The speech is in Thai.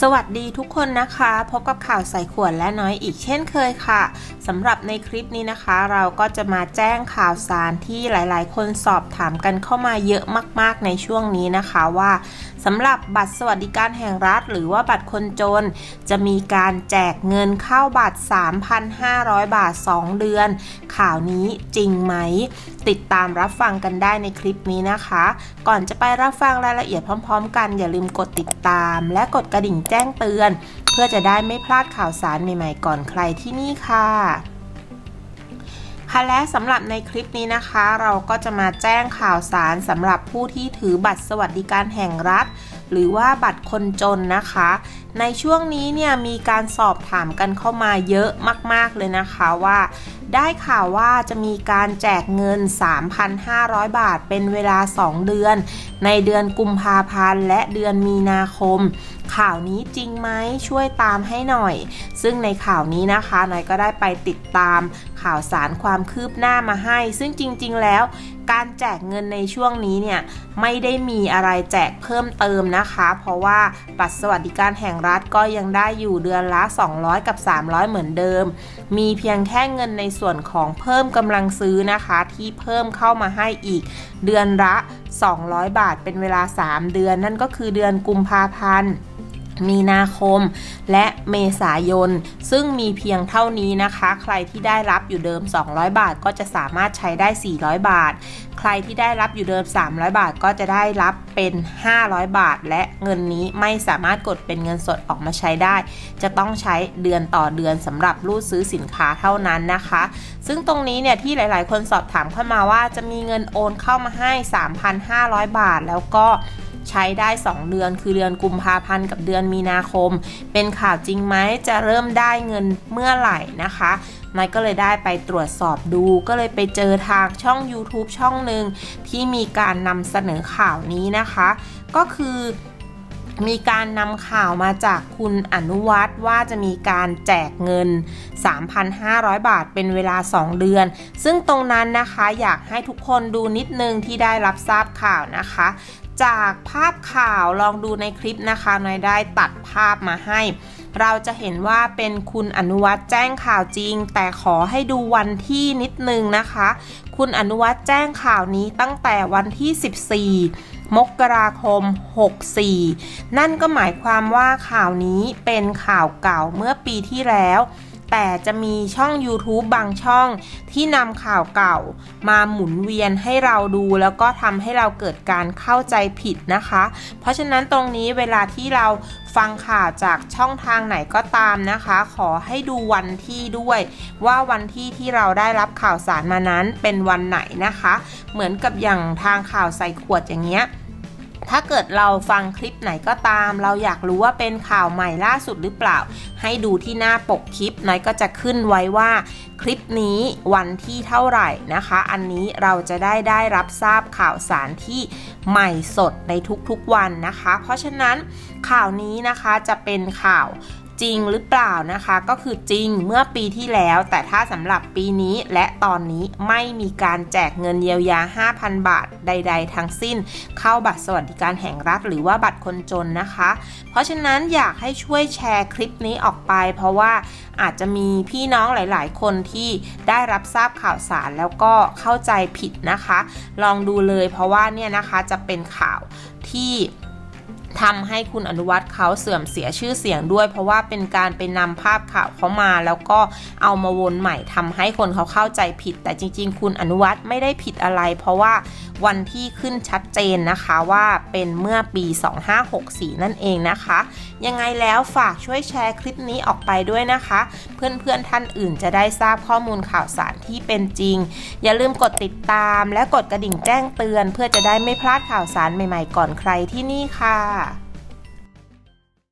สวัสดีทุกคนนะคะ พบกับข่าวใส่ขวดและน้อยอีกเช่นเคยค่ะสำหรับในคลิปนี้นะคะ เราก็จะมาแจ้งข่าวสารที่หลายๆ คนสอบถามกันเข้ามาเยอะมาก ๆ ในช่วงนี้นะคะว่าสำหรับบัตรสวัสดิการแห่งรัฐ หรือว่าบัตรคนจน จะมีการแจกเงินเข้าบัตร 3,500 บาท 2 เดือน ข่าวนี้จริงไหม ติดตามรับฟังกันได้ในคลิปนี้นะคะ ก่อนจะไปรับฟังรายละเอียดพร้อม ๆ กันอย่าลืมกดติดตาม และกดกระดิ่งแจ้งเตือน เพื่อจะได้ไม่พลาดข่าวสารใหม่ๆก่อนใครที่นี่ค่ะค่ะและสำหรับในคลิปนี้นะคะ เราก็จะมาแจ้งข่าวสารสำหรับผู้ที่ถือบัตรสวัสดิการแห่งรัฐ หรือว่าบัตรคนจนนะคะ ในช่วงนี้เนี่ยมีการสอบถามกันเข้ามาเยอะมาก ๆเลยนะคะว่า ได้ข่าวว่าจะมีการแจกเงิน 3,500 บาทเป็นเวลา 2 เดือน ในเดือนกุมภาพันธ์และเดือนมีนาคม ข่าวนี้จริงไหมช่วยตามให้หน่อย ซึ่งในข่าวนี้นะคะนายก็ได้ไปติดตามข่าวสารความคืบหน้ามาให้ ซึ่งจริง ๆ แล้วการแจกเงินในช่วงนี้เนี่ยไม่ได้มีอะไรแจกเพิ่มเติมนะคะ เพราะว่าบัตรสวัสดิการแห่งรัฐก็ยังได้อยู่เดือนละ 200 กับ 300 เหมือนเดิม มีเพียงแค่เงินในส่วนของเพิ่มกำลังซื้อนะคะ ที่เพิ่มเข้ามาให้อีก เดือนละ 200 บาทเป็นเวลา 3 เดือน นั่นก็คือเดือนกุมภาพันธ์ มีนาคมและเมษายน ซึ่งมีเพียงเท่านี้นะคะ ใครที่ได้รับอยู่เดิม 200 บาทก็จะสามารถใช้ได้ 400 บาท ใครที่ได้รับอยู่เดิม 300 บาทก็จะได้รับเป็น 500 บาท และเงินนี้ไม่สามารถกดเป็นเงินสดออกมาใช้ได้ จะต้องใช้เดือนต่อเดือนสำหรับรูดซื้อสินค้าเท่านั้นนะคะ ซึ่งตรงนี้เนี่ยที่หลาย ๆ คนสอบถามเข้ามาว่าจะมีเงินโอนเข้ามาให้ 3,500 บาท แล้วก็ ใช้ได้ 2 เดือน คือเดือนกุมภาพันธ์กับเดือนมีนาคม เป็นข่าวจริงไหมจะเริ่มได้เงินเมื่อไหร่นะคะนายก็เลยได้ไปตรวจสอบดูก็เลยไปเจอทางช่อง YouTube ช่องหนึ่งที่มีการนำเสนอข่าวนี้นะคะ ก็คือมีการนำข่าวมาจากคุณอนุวัฒน์ว่าจะมีการแจกเงิน 3,500 บาทเป็นเวลา 2 เดือน ซึ่งตรงนั้นนะคะอยากให้ทุกคนดูนิดนึงที่ได้รับทราบข่าวนะคะ จากภาพข่าวลองดูในคลิปนะคะนายได้ตัดภาพมาให้ เราจะเห็นว่าเป็นคุณอนุวัฒน์แจ้งข่าวจริง แต่ขอให้ดูวันที่นิดนึงนะคะ คุณอนุวัฒน์แจ้งข่าวนี้ตั้งแต่วันที่ 14มกราคม 64 นั่นก็หมายความว่าข่าวนี้เป็นข่าวเก่าเมื่อปีที่แล้ว แต่จะมีช่อง YouTube บางช่องที่นำข่าวเก่า มาหมุนเวียนให้เราดู แล้วก็ทำให้เราเกิดการเข้าใจผิดนะคะ เพราะฉะนั้นตรงนี้เวลาที่เราฟังข่าวจากช่องทางไหนก็ตามนะคะ ขอให้ดูวันที่ด้วย ว่าวันที่ที่เราได้รับข่าวสารมานั้นเป็นวันไหนนะคะ เหมือนกับอย่างทางข่าวใส่ขวดอย่างเงี้ย ถ้าเกิดเราฟังคลิปไหนก็ตาม เราอยากรู้ว่าเป็นข่าวใหม่ล่าสุดหรือเปล่า ให้ดูที่หน้าปกคลิปน้อยก็จะขึ้นไว้ว่า คลิปนี้วันที่เท่าไหร่นะคะ อันนี้เราจะได้ได้รับทราบข่าวสารที่ใหม่สดในทุกๆวันนะคะ เพราะฉะนั้นข่าวนี้นะคะจะเป็นข่าว จริงหรือเปล่านะคะ ก็คือจริงเมื่อปีที่แล้ว แต่ถ้าสำหรับปีนี้และตอนนี้ไม่มีการแจกเงินเยียวยา 5,000 บาทใด ๆ ทั้งสิ้น เข้าบัตรสวัสดิการแห่งรัฐหรือว่าบัตรคนจนนะคะ เพราะฉะนั้นอยากให้ช่วยแชร์คลิปนี้ออกไป เพราะว่าอาจจะมีพี่น้องหลาย ๆ คนที่ได้รับทราบข่าวสารแล้วก็เข้าใจผิดนะคะ ลองดูเลยเพราะว่าเนี่ยนะคะจะเป็นข่าวที่ ทำให้คุณอนุวัฒน์เขาเสื่อมเสียชื่อเสียงด้วย เพราะว่าเป็นการไปนำภาพข่าวเขามา แล้วก็เอามาวนใหม่ทำให้คนเขาเข้าใจผิด แต่จริง ๆ คุณอนุวัฒน์ไม่ได้ผิดอะไร เพราะว่าวันที่ขึ้นชัดเจนนะคะว่าเป็นเมื่อปี 2564 นั่นเองนะคะ ยังไงแล้วฝากช่วยแชร์คลิปนี้ออกไปด้วยนะคะ เพื่อนๆท่านอื่นจะได้ทราบข้อมูลข่าวสารที่เป็นจริง อย่าลืมกดติดตามและกดกระดิ่งแจ้งเตือน เพื่อจะได้ไม่พลาดข่าวสารใหม่ๆ ก่อนใครที่นี่ค่ะ